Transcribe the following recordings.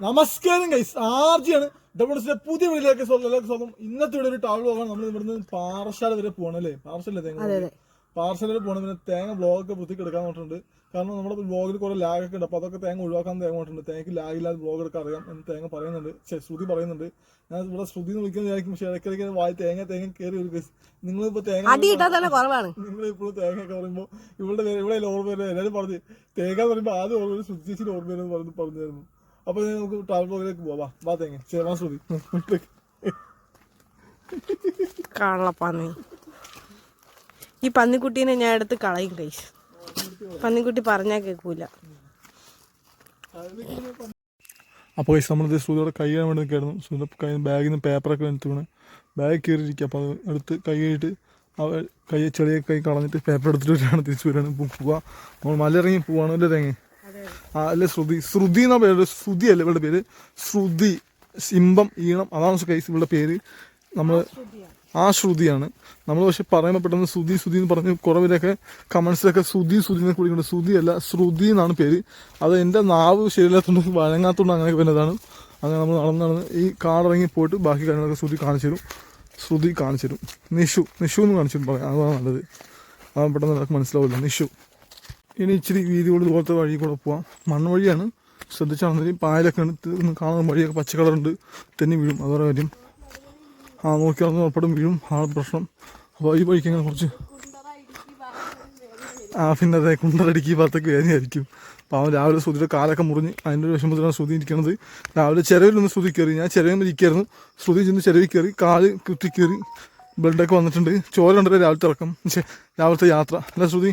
നമസ്കാരം ഗൈസ് ആർജിയാണ്. ഡബ്ല്യൂസിന്റെ പുതിയ വീട്ടിലേക്ക് എല്ലാവർക്കും സ്വാഗതം ഇന്നത്തെ ഇവിടെ ഒരു ടൗൺ പോകാൻ നമ്മൾ ഇവിടുന്ന് പാറശാല വരെ പോകണം അല്ലേ? പാറശാല തേങ്ങ പാർസൽ വരെ പോകണം പിന്നെ തേങ്ങ ബ്ലോഗൊക്കെ വൃത്തിക്ക് എടുക്കാൻ പറഞ്ഞിട്ടുണ്ട് കാരണം നമ്മുടെ ബ്ലോഗിൽ കുറെ ലാഗ് ഒക്കെ ഉണ്ട്. അപ്പൊ അതൊക്കെ തേങ്ങ ഒഴിവാക്കാൻ തേങ്ങ പറഞ്ഞിട്ടുണ്ട് തേങ്ങക്ക് ലാഗ് ഇല്ലാതെ ബ്ലോഗ് എടുക്കാൻ അറിയാം എന്ന് തേങ്ങ പറയുന്നുണ്ട്. ശ്രുതി പറയുന്നുണ്ട്. ഞാൻ ഇവിടെ ശ്രുതി എന്ന് വിളിക്കാൻ വിചാരിക്കും. പക്ഷേ ഇടയ്ക്കിടയ്ക്ക് വായി തേങ്ങ തേങ്ങ കയറി ഒരു കേസ് നിങ്ങളിപ്പോ തേങ്ങ നിങ്ങൾ ഇപ്പോഴും തേങ്ങ ഒക്കെ പറയുമ്പോൾ ഇവിടെ ഇവിടെ ഓർമ്മ വരും എല്ലാവരും പറഞ്ഞു തേങ്ങ എന്ന് പറയുമ്പോൾ ആദ്യം ഓർമ്മ ശ്രുതി ചേച്ചിയുടെ ഓർമ്മ പറഞ്ഞു പറഞ്ഞായിരുന്നു. അപ്പൊ നമുക്ക് ട്രാവൽ ബ്ലോഗിലേക്ക് പോവാ. വാ, തേങ്ങ. ചേവാ ശ്രുതി. കള്ളപ്പന്നി ഈ പന്നിക്കുട്ടീനെ ഞാൻ എടുത്ത് കളയും കൈ പന്നിക്കുട്ടി പറഞ്ഞാൽ കേൾക്കൂല അപ്പോൾ കഴിച്ച് നമ്മളിത് ശ്രുതിയുടെ കൈ ചെയ്യാൻ വേണ്ടി നിൽക്കായിരുന്നു ശ്രുതി കൈ ബാഗിൽ നിന്ന് പേപ്പറൊക്കെ എടുത്ത് വീണ്. ബാഗ് കയറിയിരിക്കുക. അപ്പോൾ അത് എടുത്ത് കൈ കഴിയിട്ട് അവ കൈ ചെളിയൊക്കെ കൈ കളഞ്ഞിട്ട് പേപ്പർ എടുത്തിട്ട് വരികയാണ്. തിരിച്ചു വരികയാണ്. പോവുക പോവാ. നമ്മൾ മലയിറങ്ങി പോവാണ് അല്ലേ തേങ്ങ? അല്ലേ ശ്രുതി. ശ്രുതി എന്നാ പേര്? ശ്രുതി അല്ലേ ഇവളുടെ പേര്? ശ്രുതി. സിംബം ഈണം അതാണ് കൈസ് ഇവളുടെ പേര്. നമ്മൾ ആ ശ്രുതിയാണ്. നമ്മൾ പക്ഷെ പറയുമ്പോൾ പെട്ടെന്ന് ശ്രുതി ശ്രുതി എന്ന് പറഞ്ഞ് കുറേ പേരൊക്കെ കമൻസിലൊക്കെ ശ്രുതി ശ്രുതി എന്നൊക്കെ വിളിക്കുന്നത് ശ്രുതി അല്ല ശ്രുതി എന്നാണ് പേര്. അത് എന്റെ നാവ് ശരിയില്ലാത്തതുകൊണ്ട് വഴങ്ങാത്തതുകൊണ്ട് അങ്ങനെ വരുന്നതാണ്. അങ്ങനെ നമ്മൾ നടന്ന് നടന്ന് ഈ കാടിറങ്ങി പോയിട്ട് ബാക്കി കാര്യങ്ങളൊക്കെ ശ്രുതി കാണിച്ചു തരും. ശ്രുതി കാണിച്ചു തരും. നിഷു നിഷു എന്ന് കാണിച്ചു തരും. പറയാം അതാണ് നല്ലത്. അതാണ് പെട്ടെന്ന് എല്ലാവർക്കും മനസ്സിലാവില്ല നിഷു. ഇനി ഇച്ചിരി വീതി കൊണ്ട് ഇതുപോലത്തെ വഴി കൂടെ പോവാം. മണ്ണ് വഴിയാണ് ശ്രദ്ധിച്ചാണെന്നുണ്ടെങ്കിൽ പായലൊക്കെ എടുത്ത് കാണുന്ന വഴിയൊക്കെ പച്ച കളറുണ്ട് തെന്നി വീഴും. അതോടെ കാര്യം. ആ നോക്കിയാൽ ഉറപ്പടും വീഴും. ആ പ്രശ്നം. അപ്പോൾ ഈ വഴിക്ക് ഇങ്ങനെ കുറച്ച് ആ പിന്നെ അതെ കുണ്ടറടിക്ക് ഈ ഭാഗത്തൊക്കെ വേദനയായിരിക്കും. പാവം രാവിലെ ശ്രുതിയുടെ കാലൊക്കെ മുറിഞ്ഞ് അതിന്റെ ഒരു വിഷമത്തിലാണ് ശ്രുതി ഇരിക്കുന്നത് രാവിലെ ചിരവിലൊന്ന് ശ്രുതി കയറി. ഞാൻ ചിരവിൽ ഇരിക്കായിരുന്നു. ശ്രുതി ചെന്ന് ചിരവിൽ കയറി കാൽ കുത്തി കയറി ബ്ലഡൊക്കെ വന്നിട്ടുണ്ട്. ചോര ഉണ്ടല്ലോ രാവിലത്തെ ഇറക്കം രാവിലത്തെ യാത്ര. അല്ല ശ്രുതി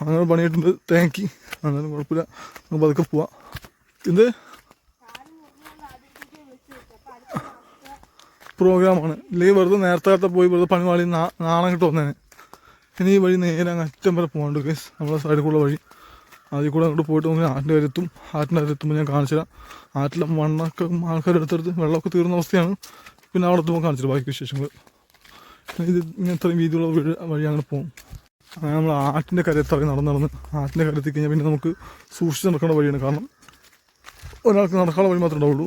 അങ്ങനെ പണിയിട്ടുണ്ട് താങ്ക് യു എന്നാലും കുഴപ്പമില്ല. നമുക്ക് പതുക്കെ പോവാം. ഇത് പ്രോഗ്രാമാണ്. ഇല്ലെങ്കിൽ വെറുതെ നേരത്തെ നേരത്തെ പോയി വെറുതെ പണി വാളി നാണം കിട്ടും വന്നേനെ. ഇനി ഈ വഴി നേരെ അങ്ങ് അറ്റം വരെ പോകാണ്ട് കേസ് നമ്മുടെ സൈഡിൽ കൂടെ വഴി. അതിൽ കൂടെ അങ്ങോട്ട് പോയിട്ട് നമുക്ക് ആറ്റിന്റെ കരുത്തും ആറ്റിന്റെ കരുത്തുമ്പോൾ ഞാൻ കാണിച്ചു തരാം. ആറ്റിലെ മണ്ണൊക്കെ ആൾക്കാർ എടുത്തെടുത്ത് വെള്ളമൊക്കെ തീർന്ന അവസ്ഥയാണ്. പിന്നെ അവിടെ എത്തുമ്പോൾ കാണിച്ചു ബാക്കി വിശേഷങ്ങൾ. ഇത് ഇങ്ങനത്തെ വീതിയുള്ള വഴി വഴി അങ്ങനെ പോകും. അങ്ങനെ നമ്മൾ ആറ്റിന്റെ കരയത്തിറങ്ങി നടന്ന് നടന്ന് ആറ്റിന്റെ കരത്തിൽ കഴിഞ്ഞാൽ പിന്നെ നമുക്ക് സൂക്ഷിച്ച് നടക്കേണ്ട വഴിയാണ്. കാരണം ഒരാൾക്ക് നടക്കാനുള്ള വഴി മാത്രമേ ഉണ്ടാവുള്ളൂ.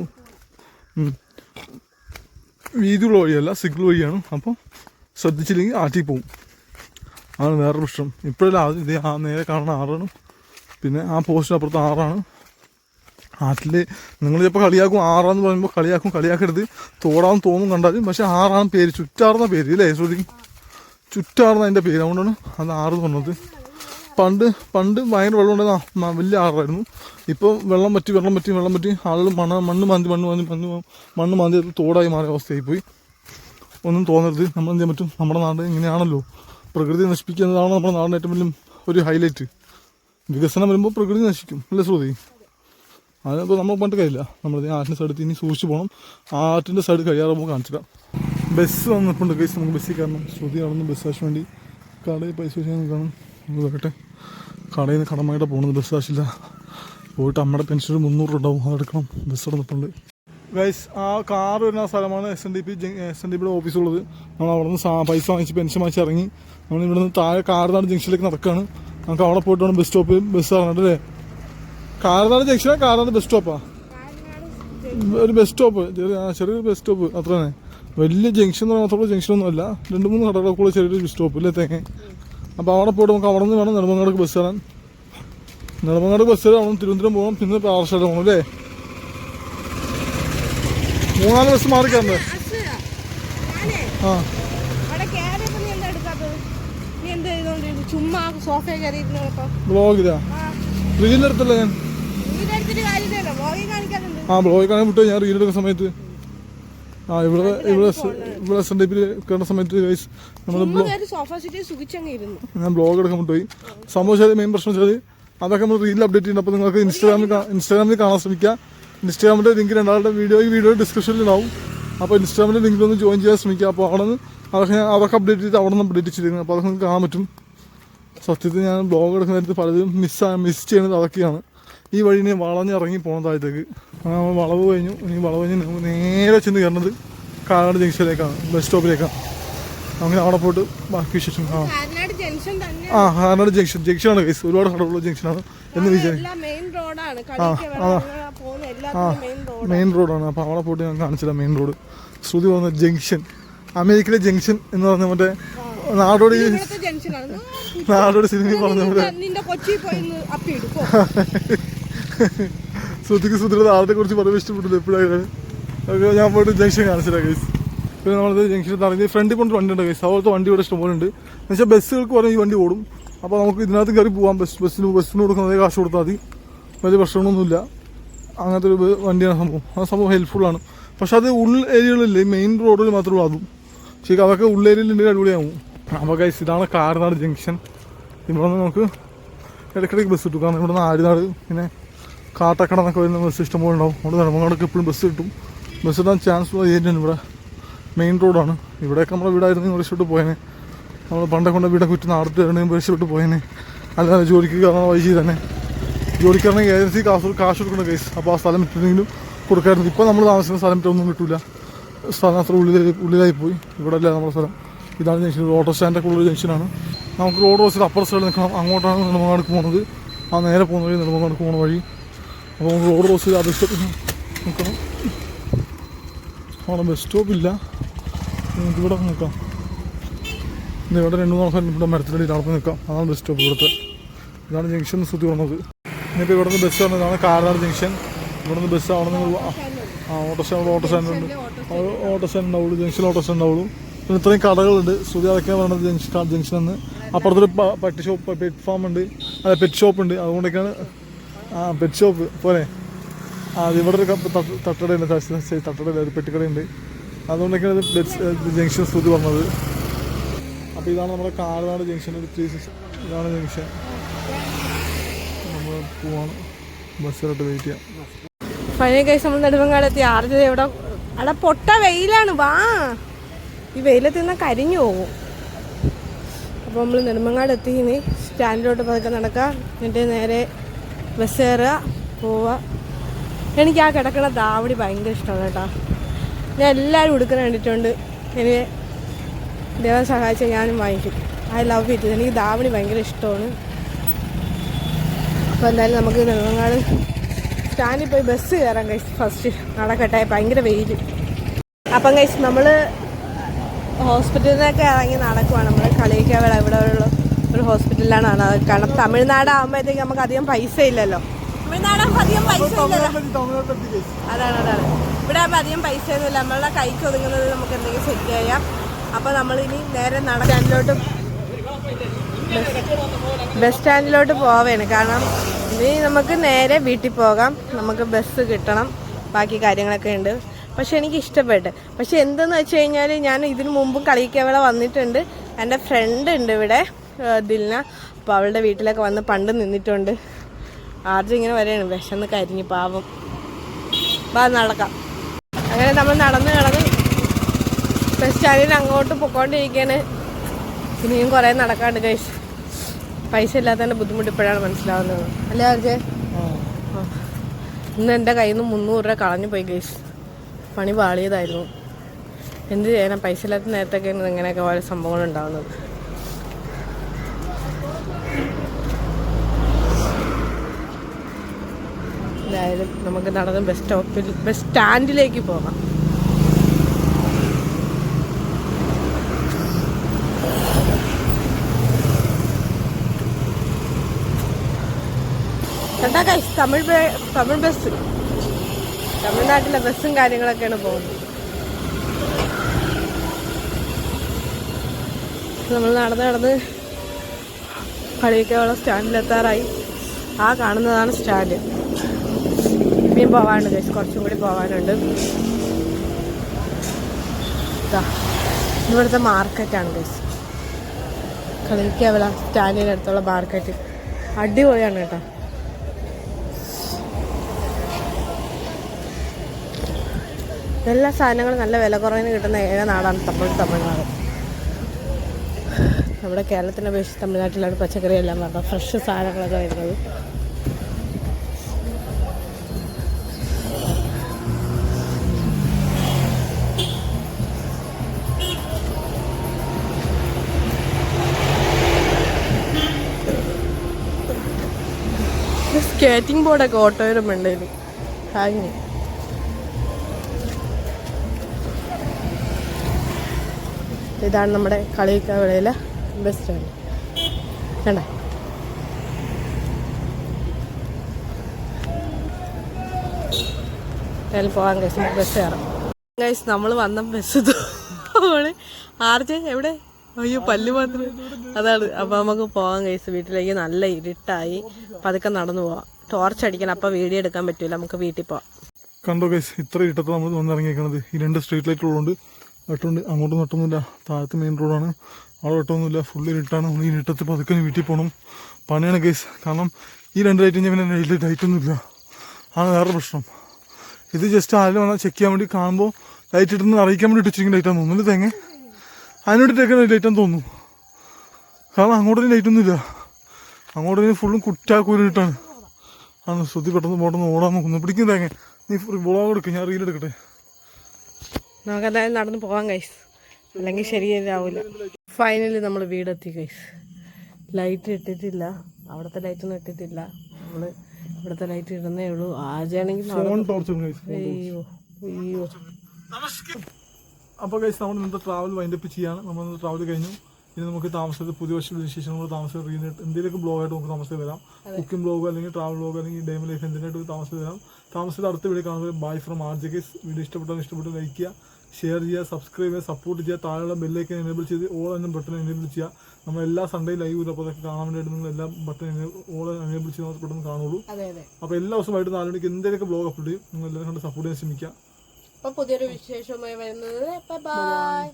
വീതിയുള്ള വഴിയല്ല സിഗ്നൽ വഴിയാണ്. അപ്പോൾ ശ്രദ്ധിച്ചില്ലെങ്കിൽ ആറ്റിൽ പോവും. അതാണ് വേറെ പ്രശ്നം. ഇപ്പോഴല്ല ഇത് ആ നേരെ കാണുന്ന ആറാണ്. പിന്നെ ആ പോസ്റ്റിന് അപ്പുറത്ത് ആറാണ്. ആറ്റിൽ നിങ്ങൾ ചിലപ്പോൾ കളിയാക്കും ആറാന്ന് പറയുമ്പോൾ കളിയാക്കും കളിയാക്കരുത്. തോടാന്ന് തോന്നും കണ്ടാലും പക്ഷെ ആറാണ് പേര് ചുറ്റാറുന്ന പേര് അല്ലേ ശ്രുതി? ചുറ്റാർന്ന അതിന്റെ പേര്. അതുകൊണ്ടാണ് അത് ആറ് പറഞ്ഞത്. പണ്ട് പണ്ട് ഭയങ്കര വെള്ളം ഉണ്ടായിരുന്ന വലിയ ആറായിരുന്നു. ഇപ്പോൾ വെള്ളം പറ്റി വെള്ളം പറ്റി വെള്ളം പറ്റി. ആളുകൾ മണ്ണ് മണ്ണ് മാന്തി മണ്ണ് മാന്തി മണ്ണ് മണ്ണ് മാന്തി തോടായി മാറിയ അവസ്ഥയായി പോയി ഒന്നും തോന്നരുത്. നമ്മൾ എന്ത് ചെയ്യാൻ പറ്റും? നമ്മുടെ നാട് ഇങ്ങനെയാണല്ലോ. പ്രകൃതി നശിപ്പിക്കുന്നതാണ് നമ്മുടെ നാടിന്റെ ഏറ്റവും വലിയ ഒരു ഹൈലൈറ്റ്. വികസനം വരുമ്പോൾ പ്രകൃതി നശിക്കും. അല്ലേ ശ്രുതി? അതിനിപ്പോൾ നമ്മൾ പണ്ട് കഴിയില്ല. നമ്മൾ ആറ്റിന്റെ സൈഡ് ഇനി സൂക്ഷിച്ച് പോകണം ആറ്റിന്റെ സൈഡ് കഴിയാറുമ്പോൾ കാണിച്ചിടാം. ബസ് വന്നിട്ടുണ്ട് കേസ് നമുക്ക് ബസ്സിൽ കയറണം. ശ്രുതി നടന്ന് ബസ് കാശ് വേണ്ടി കടയിൽ പൈസ വെച്ചാൽ കാണും. നമുക്ക് വരട്ടെ കടയിൽ നിന്ന് കടമായിട്ട് പോകുന്നത് ബസ് കാശില്ല പോയിട്ട് അമ്മയുടെ പെൻഷൻ മുന്നൂറ് ഉണ്ടാവും. അതെടുക്കണം ബസ് നടന്നിട്ടുണ്ട് ഗൈസ് ആ കാർ വരുന്ന സ്ഥലമാണ് S N D P S N D പിയുടെ ഓഫീസുള്ളത് നമ്മൾ അവിടെ നിന്ന് പൈസ വാങ്ങിച്ച് പെൻഷൻ വാങ്ങിച്ച് ഇറങ്ങി. നമ്മൾ ഇവിടെ നിന്ന് താഴെ കാർനാട് ജംഗ്ഷനിലേക്ക് നടക്കുകയാണ് നമുക്ക് അവിടെ പോയിട്ട് വേണം ബസ് സ്റ്റോപ്പ് ബസ് ഇറങ്ങട്ടെ അല്ലേ? കാർനാട് ജംഗ്ഷനാണ് കാർനാട് ബസ് സ്റ്റോപ്പാ ഒരു ബസ് സ്റ്റോപ്പ് ചെറിയ ചെറിയൊരു ബസ് സ്റ്റോപ്പ് അത്ര തന്നെ വലിയ ജംഗ്ഷൻ എന്ന് മാത്രമുള്ള ജംഗ്ഷൻ ഒന്നും അല്ല രണ്ട് മൂന്ന് കടകളൊക്കെ ചെറിയൊരു ബസ് സ്റ്റോപ്പ് ഇല്ലേ തേങ്ങ? അപ്പോൾ അവിടെ പോയിട്ട് നമുക്ക് അവിടെ നിന്ന് വേണം നെടുമങ്ങാട് ബസ് കയറാൻ നെടുമങ്ങാട് ബസ് കയറി അവിടെ തിരുവനന്തപുരം പോകണം പിന്നെ പാറശാല പോകണം അല്ലേ? മൂന്നാൽ ബസ് മാറി കയറണ്ടേ? ആ ചുമ്മാ സോഫ ബ്ലോഗിലാ ഞാൻ? ആ ബ്ലോഗ് കാണാൻ വിട്ടു. ഞാൻ റീൽ എടുക്കുന്ന സമയത്ത്. ആ ഇവിടെ ഇവിടെ ഇവിടെ എസ് എൻ ഡി സമയത്ത് guys നമ്മൾ ഞാൻ ബ്ലോഗ് എടുക്കാൻ പോയി സംഭവം വെച്ചാൽ മെയിൻ പ്രശ്നം വെച്ചാൽ അതൊക്കെ നമ്മൾ റീൽ അപ്ഡേറ്റ് ചെയ്യുന്നുണ്ട് അപ്പോൾ നിങ്ങൾക്ക് ഇൻസ്റ്റാഗ്രാമിൽ ഇൻസ്റ്റാഗ്രാമിൽ കാണാൻ ശ്രമിക്കുക. ഇൻസ്റ്റാഗ്രാമിന്റെ ലിങ്ക് രണ്ടാളുടെ വീഡിയോ ഈ വീഡിയോ ഡിസ്ക്രിപ്ഷനിൽ ഉണ്ടാവും. അപ്പോൾ ഇൻസ്റ്റാഗ്രാമിൽ ലിങ്കിൽ ഒന്ന് ജോയിൻ ചെയ്യാൻ ശ്രമിക്കുക. അപ്പോൾ അവിടെ നിന്ന് അതൊക്കെ ഞാൻ അതൊക്കെ അപ്ഡേറ്റ് ചെയ്ത് അവിടെ നിന്ന് അപ്ഡേറ്റ് ചെയ്തിരുന്നു. അപ്പോൾ അതൊക്കെ കാണാൻ പറ്റും. സത്യത്തിൽ ഞാൻ ബ്ലോഗ് എടുക്കുന്ന നേരത്ത് പലതും മിസ് മിസ് ചെയ്യുന്നത് അതൊക്കെയാണ്. ഈ വഴി ഇനി വളഞ്ഞിറങ്ങി താഴത്തേക്ക് വളവ് കഴിഞ്ഞു. ഇനി വളവ് കഴിഞ്ഞ് നമുക്ക് നേരെ ചെന്ന് കയറുന്നത് കാലാട് ജംഗ്ഷനിലേക്കാണ്. ബസ് സ്റ്റോപ്പിലേക്കാണ്. അങ്ങനെ അവിടെ പോയിട്ട് ബാക്കി വിശേഷം ആ ആ കാലാട് ജംഗ്ഷൻ. ജംഗ്ഷനാണ് കേസ് ഒരുപാട് കടവുള്ള ജംഗ്ഷനാണ് എന്ന് വിചാരിക്കും ആ എല്ലാ മെയിൻ റോഡ് മെയിൻ റോഡാണ് അപ്പോൾ അവിടെ പോയിട്ട് ഞാൻ കാണിച്ചില്ല മെയിൻ റോഡ് ശ്രുതി പോകുന്ന ജംഗ്ഷൻ. അമേരിക്കയിലെ ജംഗ്ഷൻ എന്ന് പറഞ്ഞ മറ്റേ നാടോടി നാടോടി സിനിമയിൽ പറഞ്ഞ പോലെ. ശ്രുതിക്ക് ശ്രുതിയുടെ നാടിനെ കുറിച്ച് പറയുമ്പോൾ ഇഷ്ടപ്പെട്ടില്ല എപ്പോഴാണ് ഞാൻ പോയിട്ട് ജംഗ്ഷൻ കാണിച്ചില്ല ഗൈസ് പിന്നെ നമ്മളത് ജംഗ്ഷനിൽ ഇറങ്ങി ഫ്രണ്ടിൽ കൊണ്ട് വണ്ടി ഉണ്ട് ഗൈസ് അതുപോലത്തെ വണ്ടി ഇവിടെ ഇഷ്ടംപോലെ ഉണ്ട് എന്നുവെച്ചാൽ ബസ്സുകൾക്ക് പറഞ്ഞാൽ ഈ വണ്ടി ഓടും. അപ്പോൾ നമുക്ക് ഇതിനകത്ത് കയറി പോകാം ബസ് ബസ്സിന് ബസ്സിന് കൊടുക്കുന്നത് കാശ് കൊടുത്താൽ മതി. വലിയ പ്രശ്നമൊന്നുമില്ല അങ്ങനത്തെ ഒരു വണ്ടിയാണ് സംഭവം. ആ സംഭവം ഹെൽപ്ഫുള്ളാണ് പക്ഷെ അത് ഉൾ ഏരിയകളില്ലേ മെയിൻ റോഡിൽ മാത്രമേ ഉള്ളൂ അതും. ശരി അതൊക്കെ ഉള്ളേരിയലുണ്ടെങ്കിൽ അടിപൊളിയാവും. അപ്പോൾ ഗൈസ് ഇതാണ് കാർനാട് ജംഗ്ഷൻ ഇവിടെ നിന്ന് നമുക്ക് ഇടയ്ക്കിടയ്ക്ക് ബസ് കിട്ടും. കാരണം ഇവിടെ നിന്ന് ആര്യനാട് പിന്നെ കാട്ടക്കട എന്നൊക്കെ വരുന്ന ബസ് ഇഷ്ടംപോലെ ഉണ്ടാവും അവിടെ നെടുമങ്ങാടൊക്കെ എപ്പോഴും ബസ് കിട്ടും. ബസ് ഇടാൻ ചാൻസ് ഉള്ള ഏരിയയാണ് ഇവിടെ. മെയിൻ റോഡാണ് ഇവിടെയൊക്കെ നമ്മുടെ വീടായിരുന്നു കുറച്ചോട്ട് പോയേനെ. നമ്മൾ പണ്ടൊക്കെ കൊണ്ട് വീടൊക്കെ വിറ്റ് നാടത്ത് എവിടെയും പരിശോട്ട് പോയേനെ. അല്ലാതെ ജോലിക്ക് കയറുന്ന വൈകി തന്നെ ജോലിക്ക് കയറണമെങ്കിൽ ഏജൻസി കാശ് കാശ് കൊടുക്കുന്ന കേസ് അപ്പോൾ ആ സ്ഥലം വിറ്റിട്ടെങ്കിലും കൊടുക്കായിരുന്നു. ഇപ്പോൾ നമ്മൾ താമസിക്കുന്ന സ്ഥലം വിറ്റൊന്നും കിട്ടില്ല സ്ഥലം അത്ര ഉള്ളിൽ ഉള്ളിലായി പോയി. ഇവിടെ അല്ല നമ്മുടെ സ്ഥലം. ഇതാണ് ജംഗ്ഷൻ ഓട്ടോ സ്റ്റാൻഡൊക്കെ ഉള്ള ജംഗ്ഷനാണ് നമുക്ക് റോഡ് ക്രോസിൽ അപ്പുറ സൈഡിൽ നിൽക്കണം. അങ്ങോട്ടാണ് നെടുമങ്ങാടുക്ക് പോകുന്നത് ആ നേരെ പോകുന്ന വഴി നെടുമങ്ങാടുക്ക് പോകുന്ന വഴി. അപ്പോൾ റോഡ് ക്രോസ് ചെയ്ത് ബസ് സ്റ്റോപ്പിൽ നിൽക്കണം അവിടെ ബസ് സ്റ്റോപ്പില്ല നമുക്ക് ഇവിടെ നിൽക്കാം ഇവിടെ രണ്ട് മൂന്ന് ആൾക്കാർ ഇവിടെ മരത്തിനടി അവിടെ നിൽക്കാം അതാണ് ബസ് സ്റ്റോപ്പ് ഇവിടുത്തെ ഇതാണ് ജംഗ്ഷൻ സുത്തി വന്നത് ഇനിയിപ്പോൾ ഇവിടുന്ന് ബസ് ബസ് വന്നതാണ് കാരനാട് ജംഗ്ഷൻ ഇവിടുന്ന് ബസ് അവിടെ നിന്ന് ആ ഓട്ടോ സ്റ്റാൻഡ് ഓട്ടോ സ്റ്റാൻഡുണ്ട് ഓട്ടോ സ്റ്റാൻഡ് ഉണ്ടാവുള്ളൂ ജംഗ്ഷൻ ഓട്ടോ സ്റ്റാൻഡ് ഉണ്ടാവുള്ളൂ പിന്നെ ഇത്രയും കടകളുണ്ട് സുതി അതൊക്കെയാണ് പറയുന്നത് ജംഗ്ഷൻ ജംഗ്ഷൻ എന്ന് അപ്പുറത്തൊരു പെറ്റ് ഷോപ്പ് പെറ്റ് ഫാം ഉണ്ട് അതെ പെറ്റ് ഷോപ്പ് ഉണ്ട് അതുകൊണ്ടൊക്കെയാണ് ആ പെറ്റ് ഷോപ്പ് പോരെ. ആ അത് ഇവിടെ ഒരു തട്ടടയുണ്ട്. തട്ടടയില്ല ഒരു പെട്ടിക്കടയുണ്ട്. അതുകൊണ്ടൊക്കെയാണ് ബസ് ജംഗ്ഷൻ സ്തുതി പറഞ്ഞത് അപ്പോൾ ഇതാണ് നമ്മുടെ കാർനാട് ജംഗ്ഷൻ ഒരു ത്രീ സിക്സ് ഇതാണ് ജംഗ്ഷൻ നമ്മൾ പോവാണ്. ബസ്സിലോട്ട് വെയിറ്റ് ചെയ്യാം. പഴയ കേസ് നമ്മൾ നെടുവങ്ങാടെത്തി ആർജ എവിടെ? അവിടെ പൊട്ട വെയിലാണ്. വാ. ഈ വെയിലത്ത് നിന്നാൽ കരിഞ്ഞു പോകും. അപ്പോൾ നമ്മൾ നെടുമങ്ങാട് എത്തി. ഇനി സ്റ്റാൻഡിലോട്ട് പതുക്കെ നടക്കാം. എന്നിട്ട് നേരെ ബസ് കയറുക പോവുക എനിക്ക് ആ കിടക്കുന്ന ദാവടി ഭയങ്കര ഇഷ്ടമാണ് കേട്ടോ. ഞാൻ എല്ലാവരും ഉടുക്കാൻ കണ്ടിട്ടുണ്ട്. എനിക്ക് ദൈവം സഹായിച്ചാൽ ഞാനും വാങ്ങിക്കും. ഐ ലവ് ഇറ്റ് എനിക്ക് ദാവണി ഭയങ്കര ഇഷ്ടമാണ്. അപ്പോൾ എന്തായാലും നമുക്ക് നെടുമങ്ങാട് സ്റ്റാൻഡിൽ പോയി ബസ് കയറാം കഴിച്ച് ഫസ്റ്റ് നടക്കട്ടെ ഭയങ്കര വെയിൽ അപ്പം കഴിച്ച് നമ്മൾ ഹോസ്പിറ്റലിൽ നിന്നൊക്കെ ഇറങ്ങി നടക്കുവാണ്. നമ്മൾ കളിയിക്കാവിള ഇവിടെ ഉള്ള ഒരു ഹോസ്പിറ്റലിലാണ് കാരണം തമിഴ്നാട് ആകുമ്പോഴത്തേക്ക് നമുക്ക് അധികം പൈസ ഇല്ലല്ലോ. അധികം അതാണ് അതാണ്. ഇവിടെ ആകുമ്പോൾ അധികം പൈസ ഒന്നുമില്ല നമ്മളുടെ കൈക്ക് ഒതുങ്ങുന്നത് നമുക്ക് എന്തെങ്കിലും സെറ്റ് ചെയ്യാം. അപ്പോൾ നമ്മളിനി നേരെ നട സ്റ്റാൻഡിലോട്ട് ബസ് സ്റ്റാൻഡിലോട്ട് പോവേണ്. കാരണം ഇനി നമുക്ക് നേരെ വീട്ടിൽ പോകാം. നമുക്ക് ബസ് കിട്ടണം. ബാക്കി കാര്യങ്ങളൊക്കെ ഉണ്ട്. പക്ഷെ എനിക്ക് ഇഷ്ടപ്പെട്ട്. പക്ഷെ എന്തെന്ന് വെച്ച് കഴിഞ്ഞാൽ ഞാൻ ഇതിനു മുമ്പും കളിക്കവള വന്നിട്ടുണ്ട്. എന്റെ ഫ്രണ്ട് ഉണ്ട് ഇവിടെ. ദിൽന. അപ്പോൾ അവളുടെ വീട്ടിലൊക്കെ വന്ന് പണ്ട് നിന്നിട്ടുണ്ട്. ആർജ് ഇങ്ങനെ വരെയാണ്. വിശന്ന് കരിഞ്ഞ് പാവം. വാ നടക്കാം. അങ്ങനെ നമ്മൾ നടന്ന് നടന്ന് ബസ് സ്റ്റാൻഡിൽ അങ്ങോട്ട് പൊക്കോണ്ടിരിക്കുകയാണ് ഇനിയും കുറേ നടക്കാണ്ട് കഴിച്ച് പൈസ ഇല്ലാത്തതിന്റെ ബുദ്ധിമുട്ട് ഇപ്പോഴാണ് മനസ്സിലാവുന്നത്. അല്ലേ ആർജ്? ഇന്ന് എന്റെ കയ്യിൽ നിന്ന് മുന്നൂറ് രൂപ കളഞ്ഞു പോയി ഗൈസ് പണി പാളിയതായിരുന്നു എന്ത് ചെയ്യാനാണ് പൈസ ഇല്ലാത്ത നേരത്തൊക്കെയാണ് ഇങ്ങനെയൊക്കെ ഓരോ സംഭവങ്ങൾ ഉണ്ടാവുന്നത്. എന്തായാലും നമുക്ക് നടന്ന് ബസ് സ്റ്റോപ്പിൽ ബസ് സ്റ്റാൻഡിലേക്ക് പോകാം. കണ്ടാ guys, തമിഴ് തമിഴ് ബസ് തമിഴ്നാട്ടിലെ ബസ്സും കാര്യങ്ങളൊക്കെയാണ് പോകുന്നത്. നമ്മൾ നടന്ന് നടന്ന് പഴയക്കാവുള്ള സ്റ്റാൻഡിലെത്താറായി ആ കാണുന്നതാണ് സ്റ്റാൻഡ് ഇനിയും പോകാനുണ്ട് ഗൈസ് കുറച്ചും കൂടി പോകാനുണ്ട് ഇവിടുത്തെ മാർക്കറ്റാണ് ഗൈസ് കളിക്കാവിള അടുത്തുള്ള മാർക്കറ്റ് അടിപൊളിയാണ് കേട്ടോ. എല്ലാ സാധനങ്ങളും നല്ല വില കുറവിന് കിട്ടുന്ന ഏക നാടാണ് തമിഴ് തമിഴ്നാട്. നമ്മുടെ കേരളത്തിനെ അപേക്ഷിച്ച് തമിഴ്നാട്ടിലാണ് പച്ചക്കറി എല്ലാം ഫ്രഷ് സാധനങ്ങളൊക്കെ വരുന്നത്. സ്കേറ്റിംഗ് ബോർഡൊക്കെ ഓട്ടോയിലും ഉണ്ടായിരുന്നു ഹാങ് ഇതാണ് നമ്മുടെ കളിക്കാവിളയിലെ ബസ് സ്റ്റാൻഡ് ഞാൻ പോകാൻ കഴിച്ചു ബസ് കയറാം. ഗൈസ് നമ്മൾ വന്ന ബസ് നമ്മൾ ആർജെ എവിടെ? അയ്യോ പല്ല് മാത്രം. അതാണ്. അപ്പൊ നമുക്ക് പോകാൻ കഴിച്ചു വീട്ടിലേക്ക് നല്ല ഇരുട്ടായി. പതുക്കെ നടന്നു പോവാം. ടോർച്ച് അടിക്കണം. അപ്പൊ വീഡിയോ എടുക്കാൻ പറ്റൂല. നമുക്ക് വീട്ടിൽ പോവാം. കണ്ടോ കേസ് ഇത്ര ഇട്ടത്ത് നമ്മൾ വന്നിറങ്ങിയേക്കണത് ഈ രണ്ട് സ്ട്രീറ്റ് ലൈറ്റ് ഉള്ളതുകൊണ്ട് വെട്ടമുണ്ട് അങ്ങോട്ടും വെട്ടൊന്നുമില്ല താഴത്ത് മെയിൻ റോഡാണ് അവിടെ വെട്ടമൊന്നുമില്ല ഫുള്ള് ഇരുട്ടാണ്. നമ്മൾ ഈ ഇരുട്ടത്ത് പതുക്കെ വീട്ടിൽ പോകണം പണിയാണ് കേസ് കാരണം ഈ രണ്ട് ലൈറ്റ് പിന്നെ ലൈറ്റ് ലൈറ്റ് ഒന്നുമില്ല. ആണ് വേറെ പ്രശ്നം. ഇത് ജസ്റ്റ് ആരും വന്നാൽ ചെക്ക് ചെയ്യാൻ വേണ്ടി കാണുമ്പോൾ ലൈറ്റ് ഇട്ടെന്ന് അറിയിക്കാൻ വേണ്ടി ഇട്ടിരിക്കുന്ന ലൈറ്റാണ് ഒന്നുമില്ല തേങ്ങ? അതിനോട് ഇട്ടേക്കുന്ന ലൈറ്റാന്ന് തോന്നുന്നു. കാരണം അങ്ങോട്ടൊന്നും ലൈറ്റ് ഒന്നുമില്ല അങ്ങോട്ട് ഫുള്ളും കുറ്റാക്കൂരിട്ടാണ്. ആണ് ശ്രുതി പെട്ടെന്ന് പോട്ടെന്ന് ഓടാൻ നോക്കുന്നു. പിടിക്കും തേങ്ങ നീ വ്ളോഗ് എടുക്കും? ഞാൻ റീൽ എടുക്കട്ടെ. നമുക്ക് എന്തായാലും നടന്ന് പോകാൻ കൈസ് അല്ലെങ്കിൽ ശരിയാവില്ല ഫൈനലി നമ്മൾ വീടെത്തി കൈസ് ലൈറ്റ് ഇട്ടിട്ടില്ല. അവിടുത്തെ ലൈറ്റ് ഒന്നും ഇട്ടിട്ടില്ല. നമ്മൾ ഇവിടുത്തെ ലൈറ്റ് ഇടുന്നേ ഉള്ളൂ. ആജയാണെങ്കിൽ ഗൈസ് അയ്യോ അയ്യോ. അപ്പോൾ കഴിച്ച് നമ്മൾ ഇന്നത്തെ ട്രാവൽ വൈൻഡപ്പ് ചെയ്യാണ്. നമ്മൾ ഇന്ന് ട്രാവൽ കഴിഞ്ഞു. ഇനി നമുക്ക് താമസത്തിൽ പുതിയ വർഷത്തിന് ശേഷം നമ്മൾ താമസം റീനേറ്റ് എന്തെങ്കിലുമൊക്കെ ബ്ലോഗായിട്ട് നമുക്ക് താമസത്തിൽ വരാം. കുക്കിംഗ് ബ്ലോഗ് അല്ലെങ്കിൽ ട്രാവൽ ബ്ലോഗ് അല്ലെങ്കിൽ ഡേ ലൈഫ് എന്തിനായിട്ട് താമസത്തിൽ വരാം. താമസത്തിൽ അടുത്ത വീഡിയോ കാണുമ്പോൾ ബൈ ഫ്രം ആർ ജെ കേസ് വീഡിയോ ഇഷ്ടപ്പെട്ടാൽ ഇഷ്ടപ്പെട്ട് ലൈക്ക് ചെയ്യുക ഷെയർ ചെയ്യുക സബ്സ്ക്രൈബ് ചെയ്യുക സപ്പോർട്ട് ചെയ്യുക. താഴെയുള്ള ബെല്ലേക്ക് എനേബിൾ ചെയ്ത് ഓൾ എന്ന ബട്ടൺ എനേബിൾ ചെയ്യുക. നമ്മൾ എല്ലാ സൺഡേ ലൈവ് ചെയ്തപ്പോൾ അപ്പോൾ അതൊക്കെ കാണാൻ വേണ്ടിയിട്ട് നിങ്ങൾ എല്ലാ ബട്ടൺ ഓൾ എനേബിൾ ചെയ്ത് പെട്ടെന്ന് കാണുള്ളൂ അപ്പോൾ എല്ലാ ദിവസവും വൈകിട്ട് നാല് മണിക്ക് എന്തെങ്കിലുമൊക്കെ ബ്ലോഗ് അപ്ലോഡ് ചെയ്യും. നിങ്ങൾ എല്ലാവരും കണ്ട് സപ്പോർട്ട് ചെയ്യാൻ ശ്രമിക്കുക. അപ്പൊ പുതിയൊരു വിശേഷമായി വരുന്നത്. ബൈ